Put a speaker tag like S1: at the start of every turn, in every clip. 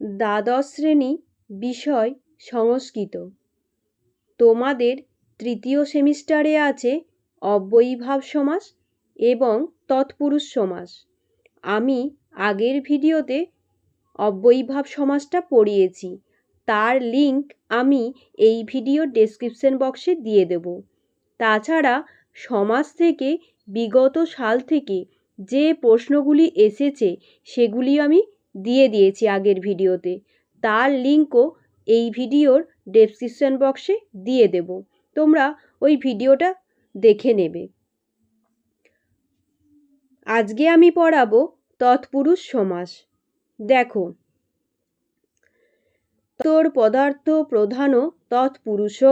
S1: দ্বাদশ শ্রেণি বিষয় সংস্কৃত। তোমাদের তৃতীয় সেমিস্টারে আছে অব্যয়ীভাব সমাস এবং তৎপুরুষ সমাস। আমি আগের ভিডিওতে অব্যয়ীভাব সমাসটা পড়িয়েছি। তার লিংক আমি এই ভিডিওর ডেসক্রিপশন বক্সে দিয়ে দেব। তাছাড়া সমাজ থেকে বিগত সাল থেকে যে প্রশ্নগুলি এসেছে সেগুলি আমি দিয়ে দিয়েছি আগের ভিডিওতে। তার লিঙ্কও এই ভিডিওর ডেসক্রিপশন বক্সে দিয়ে দেব। তোমরা ওই ভিডিওটা দেখে নেবে। আজকে আমি পড়াবো তৎপুরুষ সমাস। দেখো, তোর পদার্থ প্রধান তৎপুরুষ।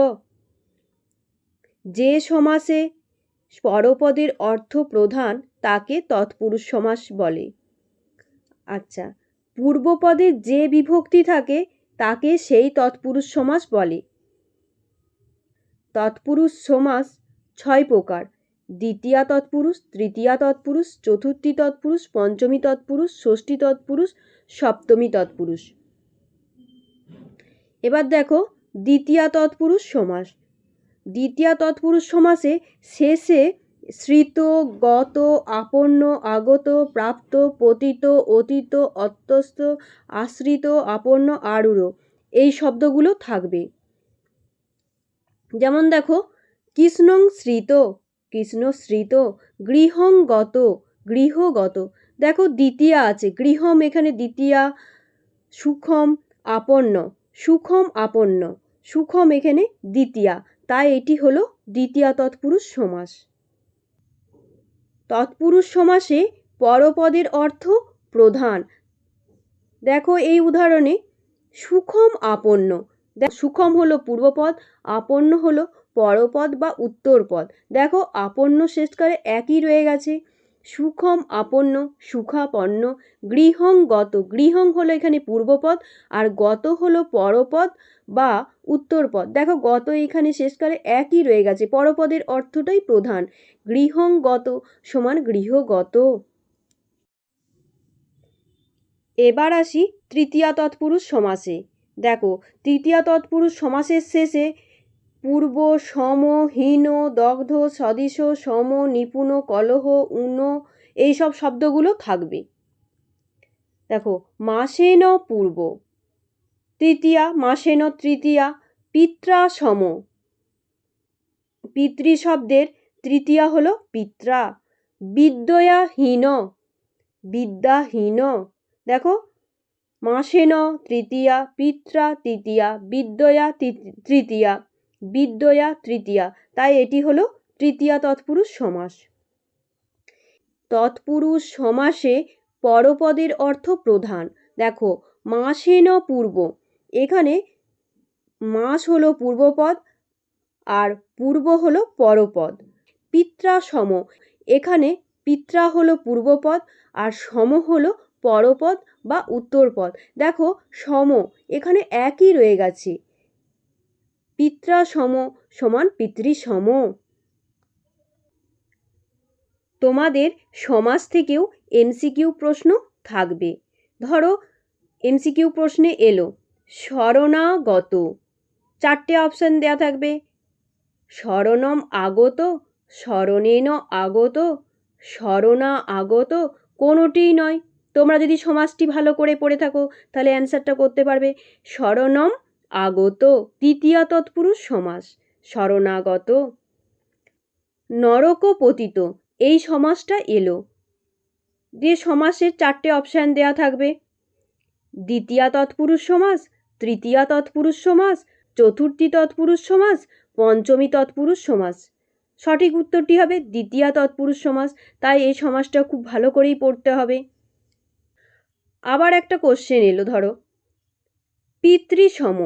S1: যে সমাসে পরপদের অর্থ প্রধান, তাকে তৎপুরুষ সমাস বলে। আচ্ছা পূর্বপদে যে বিভক্তি থাকে, তাকে সেই তৎপুরুষ সমাস বলে। তৎপুরুষ সমাস ছয় প্রকার। দ্বিতীয়া তৎপুরুষ, তৃতীয়া তৎপুরুষ, চতুর্থী তৎপুরুষ, পঞ্চমী তৎপুরুষ, ষষ্ঠী তৎপুরুষ, সপ্তমী তৎপুরুষ। এবার দেখো, দ্বিতীয়া তৎপুরুষ সমাস। দ্বিতীয়া তৎপুরুষ সমাসে শেষে শ্রিত, গত, আপন্ন, আগত, প্রাপ্ত, পতিত, অতীত অত্যস্ত আশ্রিত, আপন্ন, আরূঢ়। এই শব্দগুলো থাকবে। যেমন দেখো, কৃষ্ণং শ্রিত, কৃষ্ণ শ্রিত, গৃহং গত গৃহগত দেখো, দ্বিতীয়া আছে। গৃহম এখানে দ্বিতীয়া, সুখম আপন্ন সুখম আপন্ন, সুখম এখানে দ্বিতীয়া। তাই এটি হলো দ্বিতীয়া তৎপুরুষ সমাস। তৎপুরুষ সমাসে পরপদের অর্থ প্রধান। দেখো এই উদাহরণে সুখম আপন্ন। সুখম হলো পূর্বপদ, আপন্ন হলো পরপদ বা উত্তরপদ। দেখো, আপন্ন শেষকালে একই রয়ে গেছে। সুখম আপন্ন, সুখাপন্ন, গৃহং গত। গৃহং হলো এখানে পূর্বপদ, আর গত হলো পরপদ বা উত্তরপদ। দেখো, গত এখানে শেষকালে একই রয়ে গেছে। পরপদের অর্থটাই প্রধান। গৃহং গত সমান গৃহগত। এবার আসি তৃতীয়া তৎপুরুষ সমাসে। দেখো, তৃতীয়া তৎপুরুষ সমাসের শেষে পূর্ব সম হীন দগ্ধ সদৃশ সম নিপুণ কলহ উন এইসব শব্দগুলো থাকবে। দেখো, মাসেন পূর্ব, তৃতীয়া, মাসেন তৃতীয়া, পিত্রা সম। পিতৃ শব্দের তৃতীয়া হলো পিত্রা। বিদ্যয়াহীন বিদ্যাহীন। দেখো, মাসেন তৃতীয়া, পিত্রা তৃতীয়া, বিদ্যয়া তৃতীয়া। বিদ্যয়া তৃতীয়া। তাই এটি হলো তৃতীয়া তৎপুরুষ সমাস। তৎপুরুষ সমাসে পরপদের অর্থ প্রধান। দেখো মাসেন পূর্ব। এখানে মাস হলো পূর্বপদ আর পূর্ব হলো পরপদ। পিত্রা সম। এখানে পিত্রা হলো পূর্বপদ আর সম হলো পরপদ বা উত্তরপদ। দেখো, সম এখানে একই রয়ে গেছে। পিত্রা সম সমান পিতৃ সম। তোমাদের সমাজ থেকেও এমসিকিউ প্রশ্ন থাকবে। ধরো, এমসিকিউ প্রশ্নে এলো, শরণাগত। চারটে অপশান দেয়া থাকবে। শরণম আগত, শরণেন আগত, শরণা আগত, কোনোটিই নয়। তোমরা যদি সমাজটি ভালো করে পড়ে থাকো, তাহলে অ্যান্সারটা করতে পারবে। শরণম আগত তৃতীয় তৎপুরুষ সমাস, শরণাগত। নরক পতিত এই সমাসটা এলো। যে সমাসের চারটে অপশান দেওয়া থাকবে। দ্বিতীয়া তৎপুরুষ সমাস, তৃতীয়া তৎপুরুষ সমাস, চতুর্থী তৎপুরুষ সমাস, পঞ্চমী তৎপুরুষ সমাস। সঠিক উত্তরটি হবে দ্বিতীয়া তৎপুরুষ সমাস, তাই এই সমাসটা খুব ভালো করেই পড়তে হবে। আবার একটা কোশ্চেন এলো ধরো। পিতৃ সম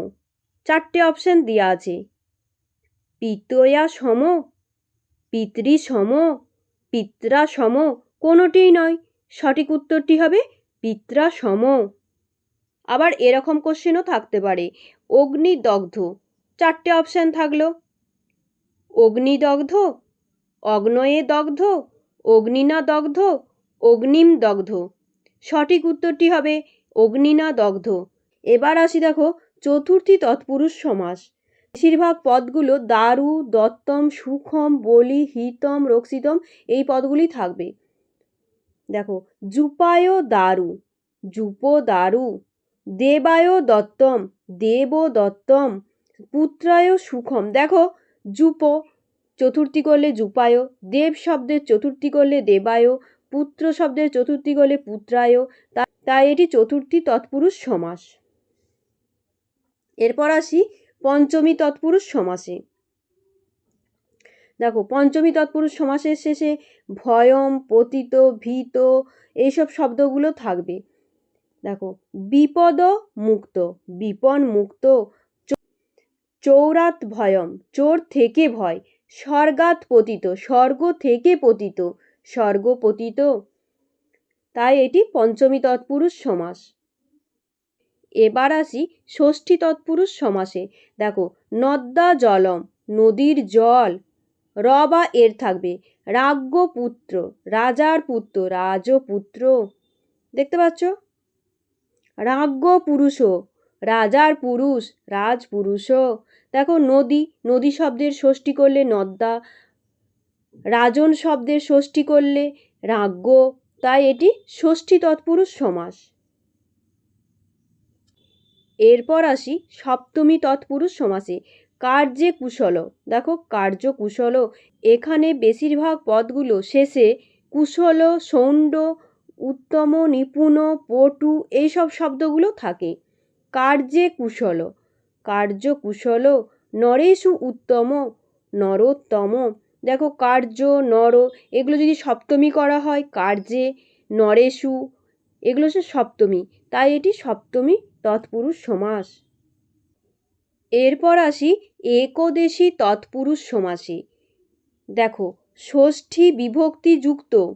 S1: চারটে অপশান দেওয়া আছে। পিতয়া সম পিতৃ সম পিত্রা সম কোনোটিই নয়। সঠিক উত্তরটি হবে পিত্রা সম আবার এরকম কোশ্চেনও থাকতে পারে। অগ্নিদগ্ধ, চারটে অপশান থাকল। অগ্নিদগ্ধ অগ্নয়ে দগ্ধ অগ্নিনা দগ্ধ অগ্নিম দগ্ধ সঠিক উত্তরটি হবে অগ্নিনা দগ্ধ এবার আসি দেখো, চতুর্থী তৎপুরুষ সমাস। বেশিরভাগ পদগুলো দারু, দত্তম, সুখম, বলি, হিতম, রক্ষিতম, এই পদগুলি থাকবে। দেখো, জুপায় দারু, জুপ দারু, দেবায় দত্তম, দেব দত্তম, পুত্রায় সুখম। দেখো, জুপ, চতুর্থী করলে জুপায়, দেব শব্দের চতুর্থী করলে দেবায়, পুত্র শব্দের চতুর্থী করলে পুত্রায় তাই এটি চতুর্থী তৎপুরুষ সমাস। এরপর আসি পঞ্চমী তৎপুরুষ সমাসে। দেখো, পঞ্চমী তৎপুরুষ সমাসের শেষে ভয়ম, পতিত, ভীত এইসব শব্দগুলো থাকবে। দেখো, বিপদ মুক্ত, বিপন মুক্ত চৌরাত ভয়ম, চোর থেকে ভয় স্বর্গাত পতিত, স্বর্গ থেকে পতিত, স্বর্গ পতিত। তাই এটি পঞ্চমী তৎপুরুষ সমাস। এবার আসি ষষ্ঠী তৎপুরুষ সমাসে। দেখো নদ্যা জলম, নদীর জল, র বা এর থাকবে। রাজ্ঞ পুত্র, রাজার পুত্র, রাজপুত্র। দেখতে পাচ্ছ? রাজ্ঞ পুরুষ, রাজার পুরুষ, রাজপুরুষ। দেখো, নদী নদী শব্দের ষষ্ঠী করলে নদ্যা রাজন শব্দের ষষ্ঠী করলে রাজ্ঞ। তাই এটি ষষ্ঠী তৎপুরুষ সমাস। এরপর আসি সপ্তমী তৎপুরুষ সমাসে। কার্যে কুশল দেখো, কার্য কুশল এখানে বেশিরভাগ পদগুলো শেষে কুশল, সৌণ্ড, উত্তম, নিপুণ, পটু এইসব শব্দগুলো থাকে। কার্যে কুশল কার্য কুশল নরেশু উত্তম, নরোত্তম। দেখো, কার্য, নর এগুলো যদি সপ্তমী করা হয়, কার্যে নরেশু এগুলো হচ্ছে সপ্তমী। তাই এটি সপ্তমী তৎপুরুষ সমাস। এরপর আসি একদেশী তৎপুরুষ সমাসে। দেখো, ষষ্ঠী বিভক্তিযুক্ত।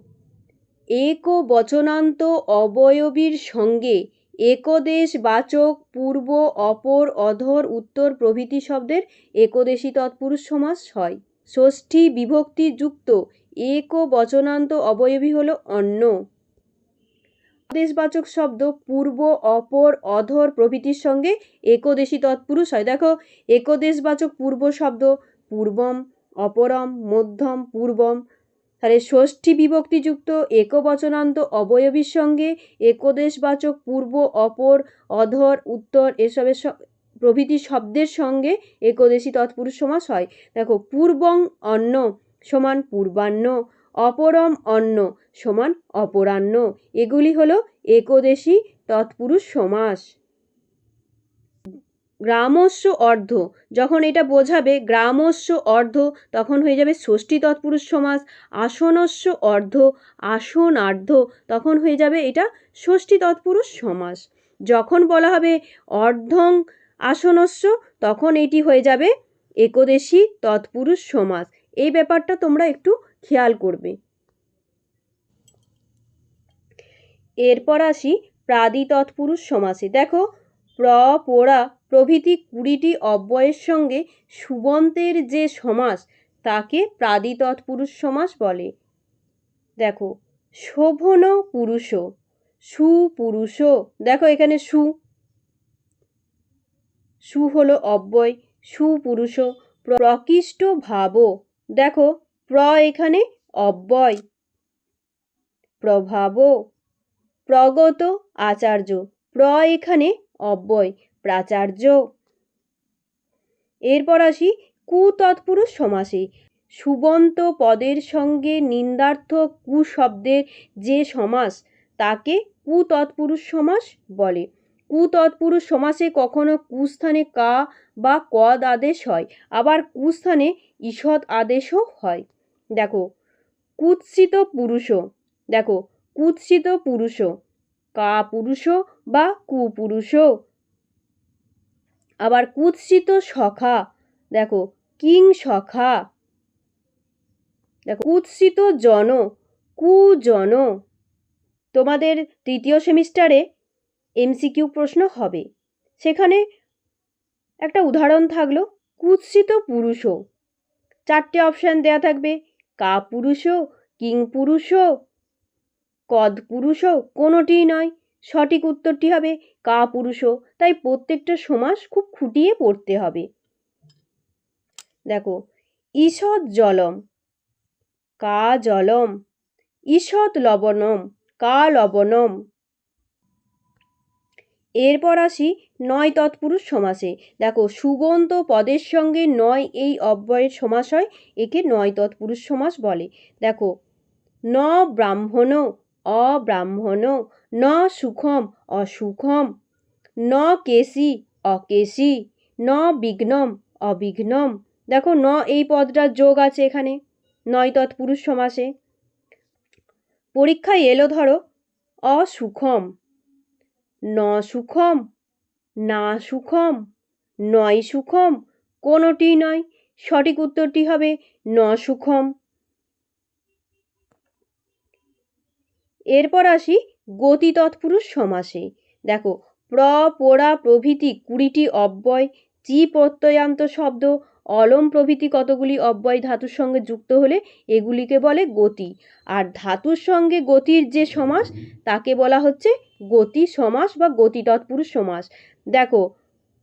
S1: এক বচনান্ত অবয়বীর সঙ্গে একদেশ বাচক পূর্ব, অপর, অধর, উত্তর প্রভৃতি শব্দের একদেশী তৎপুরুষ সমাস হয়। ষষ্ঠী বিভক্তিযুক্ত এক বচনান্ত অবয়বী হলো অন্য দেশবাচক শব্দ পূর্ব, অপর, অধর প্রভৃতির সঙ্গে একদেশী তৎপুরুষ হয়। দেখো, একদেশবাচক পূর্ব শব্দ পূর্বম, অপরম, মধ্যম, পূর্বম। তাহলে ষষ্ঠী বিভক্তিযুক্ত একবচনান্ত অবয়বীর সঙ্গে একদেশবাচক পূর্ব, অপর, অধর, উত্তর এসবের প্রভৃতি শব্দের সঙ্গে একদেশী তৎপুরুষ সমাস হয়। দেখো, পূর্বং অন্ন সমান পূর্বান্ন অপরম অন্ন সমান অপরাহ্ন। এগুলি হলো একদেশী তৎপুরুষ সমাস। গ্রামস্য অর্ধ। যখন এটা বোঝাবে গ্রামস্য অর্ধ, তখন হয়ে যাবে ষষ্ঠী তৎপুরুষ সমাস। আসনস্য অর্ধ, আসনার্ধ, তখন হয়ে যাবে এটা ষষ্ঠী তৎপুরুষ সমাস। যখন বলা হবে অর্ধং আসনস্য, তখন এটি হয়ে যাবে একদেশী তৎপুরুষ সমাস। এই ব্যাপারটা তোমরা একটু খেয়াল করবে। এরপর আসি প্রাদি তৎপুরুষ সমাসে। দেখো, প্র, পোড়া প্রভৃতি কুড়িটি অব্যয়ের সঙ্গে সুবন্তের যে সমাস, তাকে প্রাদি তৎপুরুষ সমাস বলে। দেখো, শোভন পুরুষ, সুপুরুষ, দেখো এখানে সু। সু হলো অব্যয়, সুপুরুষ প্রকৃষ্ট ভাব। দেখো প্র এখানে অব্যয়। প্রভাব। প্রগত আচার্য। প্র এখানে অব্যয়, প্রাচার্য। এরপর আসি কু তৎপুরুষ সমাসে। সুবন্ত পদের সঙ্গে নিন্দার্থ কু শব্দের যে সমাস, তাকে কু তৎপুরুষ সমাস বলে। কু তৎপুরুষ সমাসে কখনো কুস্থানে কা বা কদ আদেশ হয়, আবার কুস্থানে ঈষৎ আদেশও হয়। দেখো, কুৎসিত পুরুষ, দেখো, কুৎসিত পুরুষ কা পুরুষ বা কুপুরুষ। আবার কুৎসিত সখা, দেখো, কিং সখা। দেখো, কুৎসিত জন, কুজন। তোমাদের তৃতীয় সেমিস্টারে এমসিকিউ প্রশ্ন হবে। সেখানে একটা উদাহরণ থাকল, কুৎসিত পুরুষও চারটে অপশান দেয়া থাকবে কা কিংপুরুষও, কদপুরুষও পুরুষ কদ কোনোটিই নয়। সঠিক উত্তরটি হবে কাপুরুষও। তাই প্রত্যেকটা সমাস খুব খুঁটিয়ে পড়তে হবে। দেখো, ঈষৎ জলম কা জলম ঈষৎ লবণম কা লবণম এরপর আসি নয় তৎপুরুষ সমাসে। দেখো সুবন্ত পদের সঙ্গে নয় এই অব্যয়ের সমাস হয়, একে নয় তৎপুরুষ সমাস বলে। দেখো, ন ব্রাহ্মণ অব্রাহ্মণ ন সুখম, অসুখম, ন কেশি, অকেশি, ন বিঘ্নম, অবিঘ্নম। দেখো, ন এই পদটার যোগ আছে এখানে, নয় তৎপুরুষ সমাসে। পরীক্ষায় এলো ধরো, অসুখম। ন সুখম, না সুখম, নয় সুখম, কোনোটি নয়। সঠিক উত্তরটি হবে ন সুখম। এরপর আসি গতি তৎপুরুষ সমাসে। দেখো, প্র, পোড়া প্রভৃতি কুড়িটি অব্যয়, চি প্রত্যয়ান্ত শব্দ, অলম প্রভৃতি কতগুলি অব্যয় ধাতুর সঙ্গে যুক্ত হলে এগুলিকে বলে গতি। আর ধাতুর সঙ্গে গতির যে সমাস, তাকে বলা হচ্ছে গতি সমাস বা গতি তৎপুরুষ সমাস। দেখো,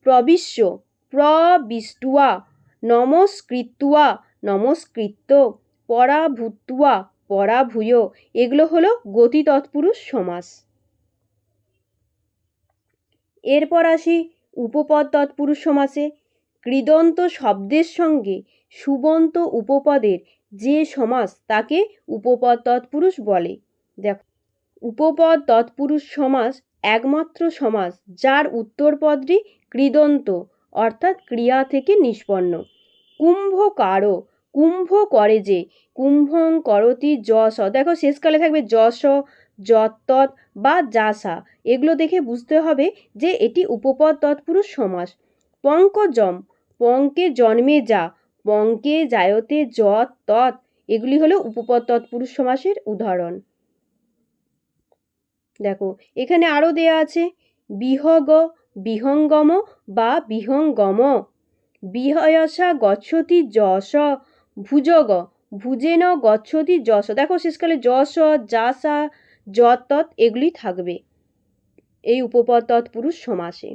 S1: প্রবিশ্য, প্রবিষ্টুয়া নমস্কৃতুয়া নমস্কৃত্য পরাভূতুয়া পরাভূয়, এগুলো হলো গতি তৎপুরুষ সমাস। এরপর আসি উপপদ তৎপুরুষ সমাসে। কৃদন্ত শব্দের সঙ্গে সুবন্ত উপপদের যে সমাস তাকে উপপদ তৎপুরুষ বলে। দেখো উপপদ তৎপুরুষ সমাস একমাত্র সমাস, যার উত্তরপদটি কৃদন্ত অর্থাৎ ক্রিয়া থেকে নিষ্পন্ন। কুম্ভ কারও, কুম্ভ করে যে, কুম্ভং করতি যশ। দেখো, শেষকালে থাকবে যশ, যত্তৎ বা যাসা। এগুলো দেখে বুঝতে হবে যে, এটি উপপদ তৎপুরুষ সমাস। পঙ্কজম, পঙ্কে জন্মে যা, পঙ্কে জায়তে যৎ তৎ এগুলি হলো উপপদ তৎপুরুষ সমাসের উদাহরণ। দেখো, এখানে আরও দেয়া আছে, বিহগ, বিহঙ্গম বা বিহঙ্গম। বিহয়সা গচ্ছতি যশ, ভুজগ, ভুজেন গচ্ছতি যশ। দেখো, শেষকালে যশ, যাসা যত এগুলি থাকবে। এই উপপদ তৎপুরুষ সমাসে।